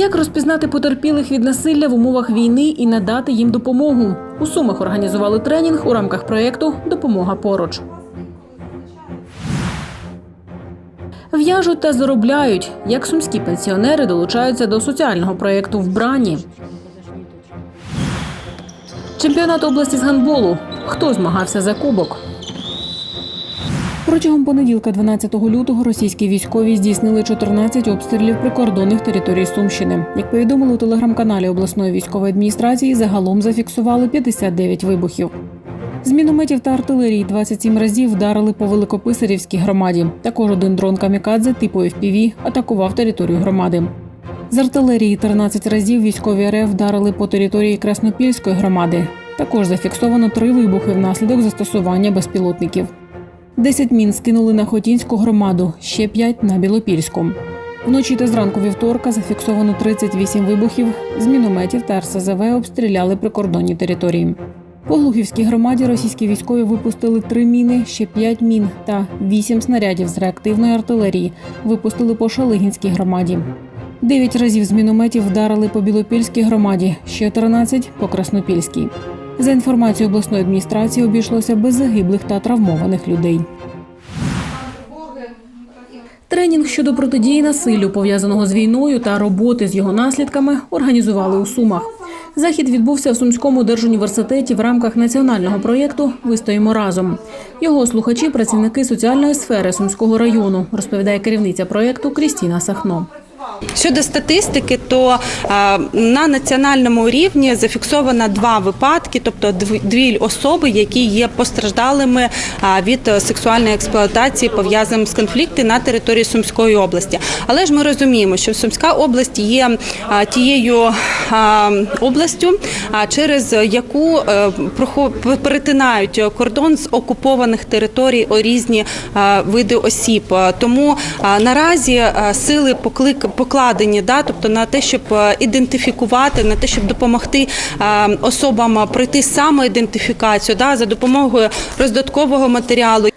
Як розпізнати потерпілих від насилля в умовах війни і надати їм допомогу? У Сумах організували тренінг у рамках проєкту Допомога поруч. В'яжуть та заробляють, як сумські пенсіонери долучаються до соціального проєкту Вбрані. Чемпіонат області з гандболу. Хто змагався за кубок? Протягом понеділка, 12 лютого, російські військові здійснили 14 обстрілів прикордонних територій Сумщини. Як повідомили у телеграм-каналі обласної військової адміністрації, загалом зафіксували 59 вибухів. З мінометів та артилерії 27 разів вдарили по Великописарівській громаді. Також один дрон камікадзе типу FPV атакував територію громади. З артилерії 13 разів військові РФ вдарили по території Краснопільської громади. Також зафіксовано три вибухи внаслідок застосування безпілотників. 10 мін скинули на Хотінську громаду, ще 5 – на Білопільську. Вночі та зранку вівторка зафіксовано 38 вибухів. З мінометів та РСЗВ обстріляли прикордонні території. По Глухівській громаді російські військові випустили 3 міни, ще 5 мін та 8 снарядів з реактивної артилерії випустили по Шалигінській громаді. Дев'ять разів з мінометів вдарили по Білопільській громаді, ще 13 – по Краснопільській. За інформацією обласної адміністрації, обійшлося без загиблих та травмованих людей. Тренінг щодо протидії насиллю, пов'язаного з війною та роботи з його наслідками, організували у Сумах. Захід відбувся в Сумському держуніверситеті в рамках національного проєкту Вистоїмо разом. Його слухачі працівники соціальної сфери Сумського району, розповідає керівниця проєкту Крістіна Сахно. Щодо статистики, то е, на національному рівні зафіксовано два випадки, тобто дв- дві особи, які є постраждалими е, від сексуальної експлуатації, пов'язаних з конфліктами на території Сумської області. Але ж ми розуміємо, що Сумська область є е, тією областю, через яку перетинають кордон з окупованих територій о різні види осіб. Тому наразі сили поклик покладені, да, тобто на те, щоб е, ідентифікувати, на те, щоб допомогти е, особам пройти самоідентифікацію, да, за допомогою роздаткового матеріалу.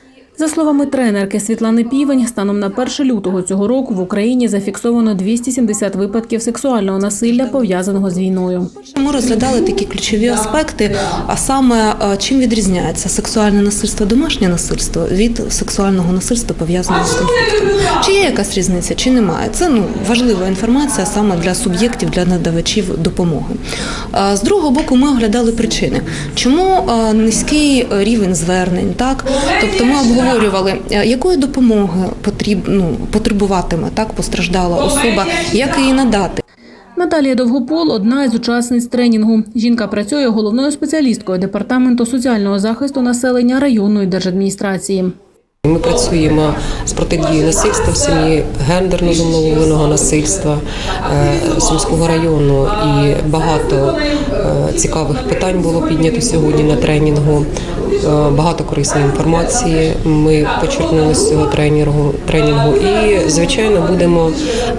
За словами тренерки Світлани Півень, станом на 1 лютого цього року в Україні зафіксовано 270 випадків сексуального насилля, пов'язаного з війною. Ми розглядали такі ключові аспекти, а саме е, чим відрізняється сексуальне насильство, домашнє насильство від сексуального насильства пов'язаного з конфліктом. Чи є якась різниця, чи немає? Це ну важлива інформація саме для суб'єктів, для надавачів допомоги. Е, З другого боку, ми оглядали причини, чому е, низький рівень звернень, так тобто ми обговорювали, е, якої допомоги потрібно ну, потребуватиме так постраждала особа, як її надати. Наталія Довгопол одна із учасниць тренінгу. Жінка працює головною спеціалісткою департаменту соціального захисту населення районної держадміністрації. Ми працюємо з протидією насильства в сім'ї, гендерно зумовленого насильства е, Сумського району. І багато е, цікавих питань було піднято сьогодні на тренінгу. Е, Багато корисної інформації ми почерпнули з цього тренінгу, тренінгу. І, звичайно, будемо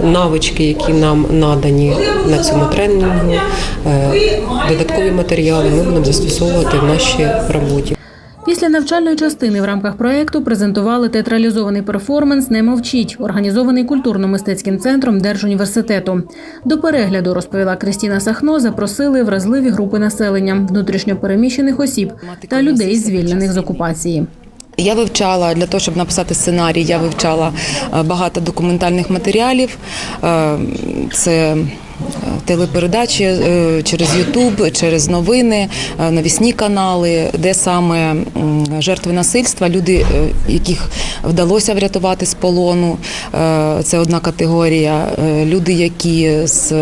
навички, які нам надані на цьому тренінгу, додаткові матеріали ми будемо застосовувати в нашій роботі. Після навчальної частини в рамках проєкту презентували театралізований перформанс Не мовчіть, організований культурно-мистецьким центром Держуніверситету. До перегляду, розповіла Кристіна Сахно, запросили вразливі групи населення, внутрішньопереміщених осіб та людей, звільнених з окупації. Я вивчала для того, щоб написати сценарій, я вивчала е, багато документальних матеріалів. Е, Це телепередачі е, через Ютуб, через новини, е, новісні канали, де саме жертви насильства, люди, е, яких вдалося врятувати з полону. Це одна категорія. Люди, які з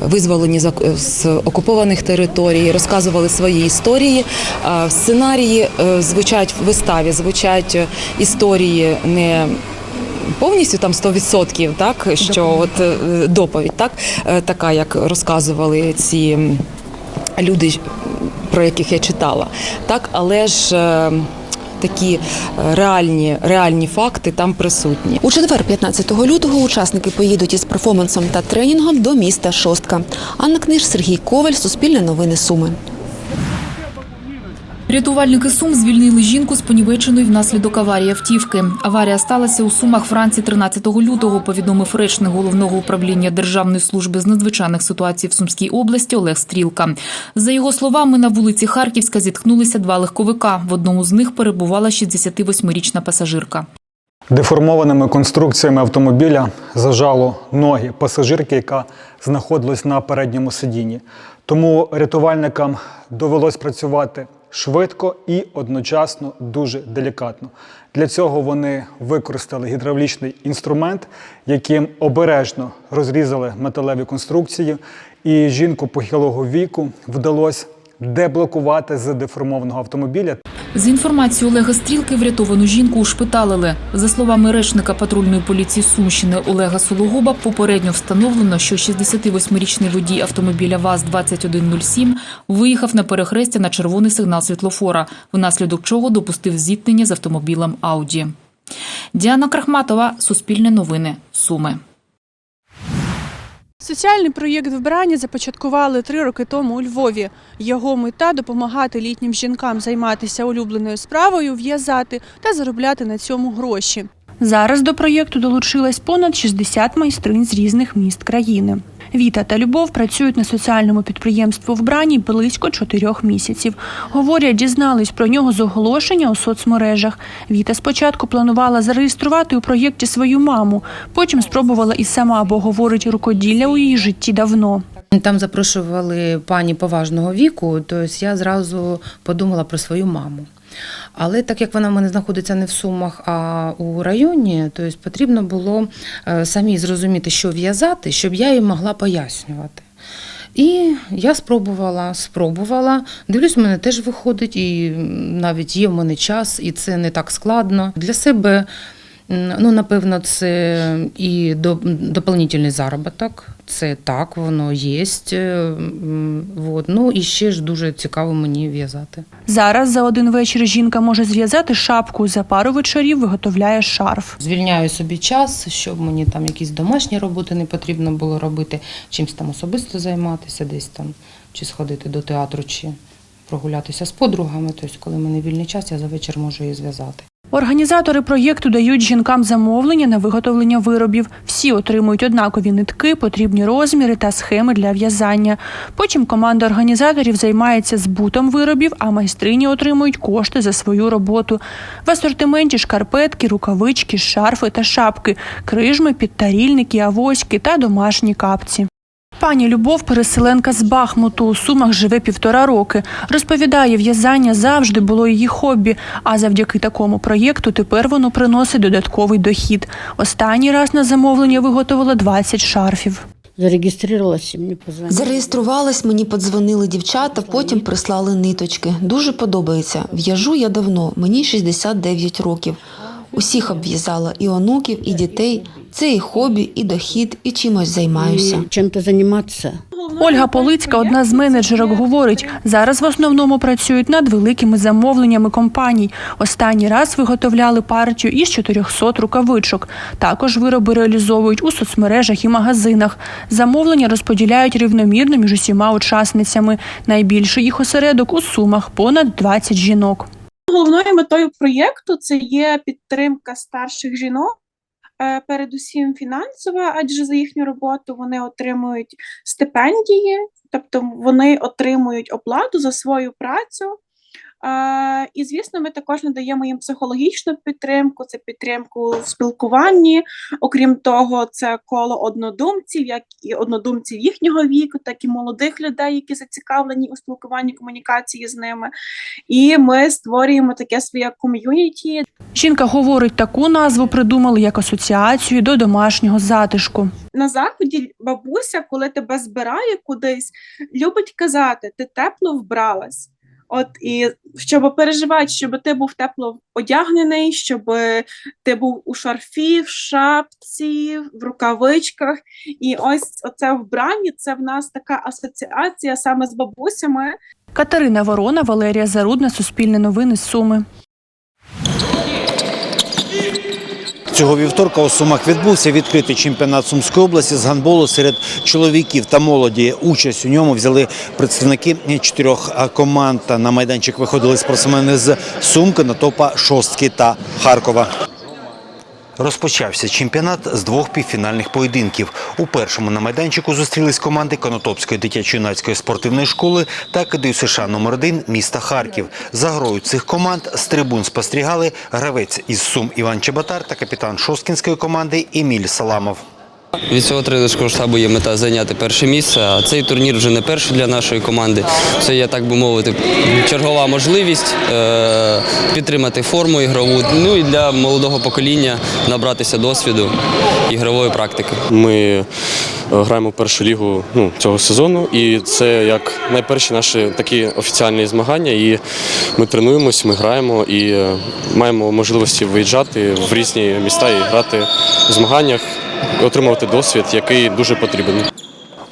визволені з окупованих територій, розказували свої історії. В сценарії звучать в виставі, звучать історії не повністю там 100%, так що от е, доповідь, так е, така, як розказували ці люди, про яких я читала, так, але ж. е, Такі реальні, реальні факти там присутні. У четвер, 15 лютого, учасники поїдуть із перформансом та тренінгом до міста Шостка. Анна Книж, Сергій Коваль, Суспільне новини Суми. Рятувальники Сум звільнили жінку з понівеченої внаслідок аварії автівки. Аварія сталася у Сумах вранці 13 лютого, повідомив речник головного управління Державної служби з надзвичайних ситуацій в Сумській області Олег Стрілка. За його словами, на вулиці Харківська зіткнулися два легковика. В одному з них перебувала 68-річна пасажирка. Деформованими конструкціями автомобіля зажало ноги пасажирки, яка знаходилась на передньому сидінні. Тому рятувальникам довелось працювати швидко і одночасно дуже делікатно. Для цього вони використали гідравлічний інструмент, яким обережно розрізали металеві конструкції, і жінку похилого віку вдалося деблокувати з деформованого автомобіля За інформацією Олега Стрілки, врятовану жінку ушпиталили. За словами речника патрульної поліції Сумщини Олега Сологуба, попередньо встановлено, що 68-річний водій автомобіля ВАЗ-2107 виїхав на перехрестя на червоний сигнал світлофора, внаслідок чого допустив зіткнення з автомобілем Ауді. Діана Крахматова, Суспільне новини, Суми. Соціальний проєкт вбирання започаткували три роки тому у Львові. Його мета допомагати літнім жінкам займатися улюбленою справою, в'язати та заробляти на цьому гроші. Зараз до проєкту долучилось понад 60 майстринь з різних міст країни. Віта та Любов працюють на соціальному підприємстві вбранні близько чотирьох місяців. Говорять, дізнались про нього з оголошення у соцмережах. Віта спочатку планувала зареєструвати у проєкті свою маму, потім спробувала і сама, бо говорить, рукоділля у її житті давно. Там запрошували пані поважного віку, то я зразу подумала про свою маму. Але так як вона в мене знаходиться не в Сумах, а у районі, то потрібно було е, самій зрозуміти, що в'язати, щоб я їй могла пояснювати. І я спробувала, спробувала. Дивлюсь, в мене теж виходить, і навіть є в мене час, і це не так складно. Для себе, ну, напевно, це і до- дополнительний заробіток. Це так, воно є. Вот. Ну і ще ж дуже цікаво мені в'язати. Зараз за один вечір жінка може зв'язати шапку, за пару вечорів виготовляє шарф. Звільняю собі час, щоб мені там якісь домашні роботи не потрібно було робити, чимось там особисто займатися, десь там, чи сходити до театру, чи прогулятися з подругами. Тобто, коли в мене вільний час, я за вечір можу її зв'язати. Організатори проєкту дають жінкам замовлення на виготовлення виробів. Всі отримують однакові нитки, потрібні розміри та схеми для в'язання. Потім команда організаторів займається збутом виробів, а майстрині отримують кошти за свою роботу. В асортименті шкарпетки, рукавички, шарфи та шапки, крижми, підтарільники, авоськи та домашні капці. Пані Любов, переселенка з Бахмуту, у Сумах живе півтора роки. Розповідає, в'язання завжди було її хобі, а завдяки такому проєкту тепер воно приносить додатковий дохід. Останній раз на замовлення виготовила 20 шарфів. Зареєструвалася, мені позвонили. Зареєструвалась, мені подзвонили дівчата, потім прислали ниточки. Дуже подобається. В'яжу я давно, мені 69 років. Усіх обв'язала і онуків, і дітей. Це і хобі, і дохід, і чимось займаюся. Чим-то займатися. Ольга Полицька, одна з менеджерок, говорить, зараз в основному працюють над великими замовленнями компаній. Останній раз виготовляли партію із 400 рукавичок. Також вироби реалізовують у соцмережах і магазинах. Замовлення розподіляють рівномірно між усіма учасницями. Найбільший їх осередок у сумах понад 20 жінок. Головною метою проєкту це є підтримка старших жінок, е, передусім фінансова, адже за їхню роботу вони отримують стипендії, тобто вони отримують оплату за свою працю. Е, І, звісно, ми також надаємо їм психологічну підтримку, це підтримку в спілкуванні. Окрім того, це коло однодумців, як і однодумців їхнього віку, так і молодих людей, які зацікавлені у спілкуванні комунікації з ними. І ми створюємо таке своє ком'юніті, Жінка говорить, таку назву придумали як асоціацію до домашнього затишку. на заході бабуся, коли тебе збирає кудись, любить казати: ти тепло вбралась. От і щоб переживати, щоб ти був тепло одягнений, щоб ти був у шарфі, в шапці, в рукавичках. І ось оце вбрання це в нас така асоціація саме з бабусями. Катерина Ворона, Валерія Зарудна, Суспільне новини, Суми. Цього вівторка у Сумах відбувся відкритий чемпіонат Сумської області з гандболу серед чоловіків та молоді. Участь у ньому взяли представники чотирьох команд. На майданчик виходили спортсмени з Сумки, Натопа, Шостки та Харкова. Розпочався чемпіонат з двох півфінальних поєдинків. У першому на майданчику зустрілись команди Конотопської дитячо-юнацької спортивної школи та КДЮ США номер 1 міста Харків. За грою цих команд з трибун спостерігали гравець із Сум Іван Чеботар та капітан Шосткінської команди Еміль Саламов. Від цього тренерського штабу є мета зайняти перше місце. А цей турнір вже не перший для нашої команди. Це є, так би мовити, чергова можливість е, підтримати форму ігрову. Ну і для молодого покоління набратися досвіду ігрової практики. Ми е, граємо першу лігу ну, цього сезону, і це як найперші наші такі офіціальні змагання. І ми тренуємось, ми граємо і е, маємо можливості виїжджати в різні міста і грати в змаганнях, отримувати досвід, який дуже потрібен.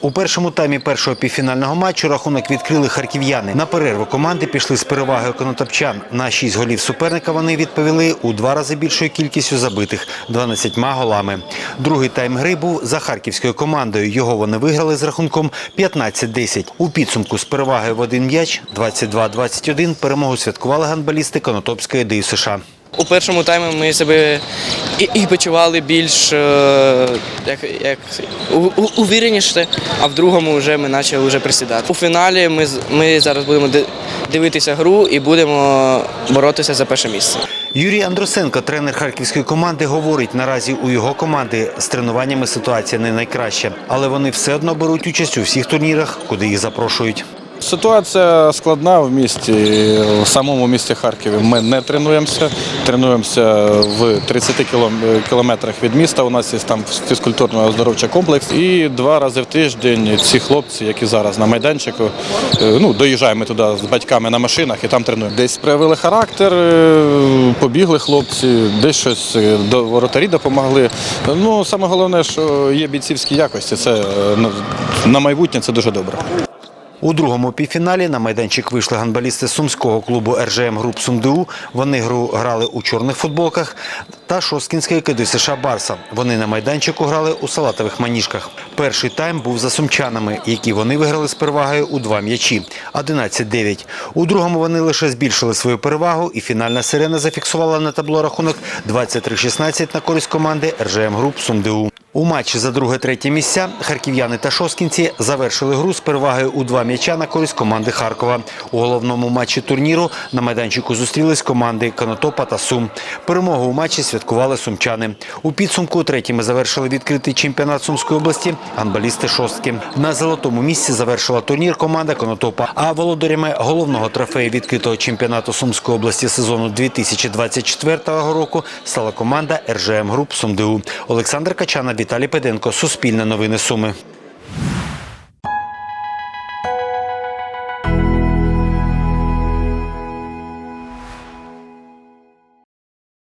У першому таймі першого півфінального матчу рахунок відкрили харків'яни. На перерву команди пішли з перевагою конотопчан. На шість голів суперника вони відповіли у два рази більшою кількістю забитих 12 голами. Другий тайм гри був за харківською командою. Його вони виграли з рахунком 15-10. У підсумку з перевагою в один м'яч 22-21 перемогу святкували гандболісти Конотопської ДЮ США. У першому таймі ми себе і, і почували більш е, як, як увіреніше, а в другому вже ми почали вже присідати. У фіналі ми, ми зараз будемо дивитися гру і будемо боротися за перше місце. Юрій Андрусенко, тренер харківської команди, говорить, наразі у його команди з тренуваннями ситуація не найкраща, але вони все одно беруть участь у всіх турнірах, куди їх запрошують. Ситуація складна в місті, в самому місті Харкові. Ми не тренуємося, тренуємося в 30 кілометрах від міста. У нас є там фізкультурно-оздоровчий комплекс. І два рази в тиждень ці хлопці, які зараз на майданчику, е, ну, доїжджаємо туди з батьками на машинах і там тренуємо. Десь проявили характер, е, побігли хлопці, десь щось е, до воротарі допомогли. Ну, саме головне, що є бійцівські якості. Це на майбутнє це дуже добре. У другому півфіналі на майданчик вийшли гандболісти сумського клубу РЖМ Груп СумДУ. Вони гру грали у чорних футболках та Шосткінської КД США Барса. Вони на майданчику грали у салатових маніжках. Перший тайм був за сумчанами, які вони виграли з перевагою у два м'ячі 11-9. У другому вони лише збільшили свою перевагу, і фінальна сирена зафіксувала на табло рахунок 23-16 на користь команди РЖМ Груп СумДУ. У матчі за друге-третє місця харків'яни та шосткінці завершили гру з перевагою у два м'яча на користь команди Харкова. У головному матчі турніру на майданчику зустрілись команди Конотопа та Сум. Перемогу у матчі святкували сумчани. У підсумку третіми завершили відкритий чемпіонат Сумської області гандболісти шостки. На золотому місці завершила турнір команда Конотопа. А володарями головного трофею відкритого чемпіонату Сумської області сезону 2024 року стала команда РЖМ Груп СумДУ. Олександр Качана, Віталій Педенко, Суспільне новини Суми.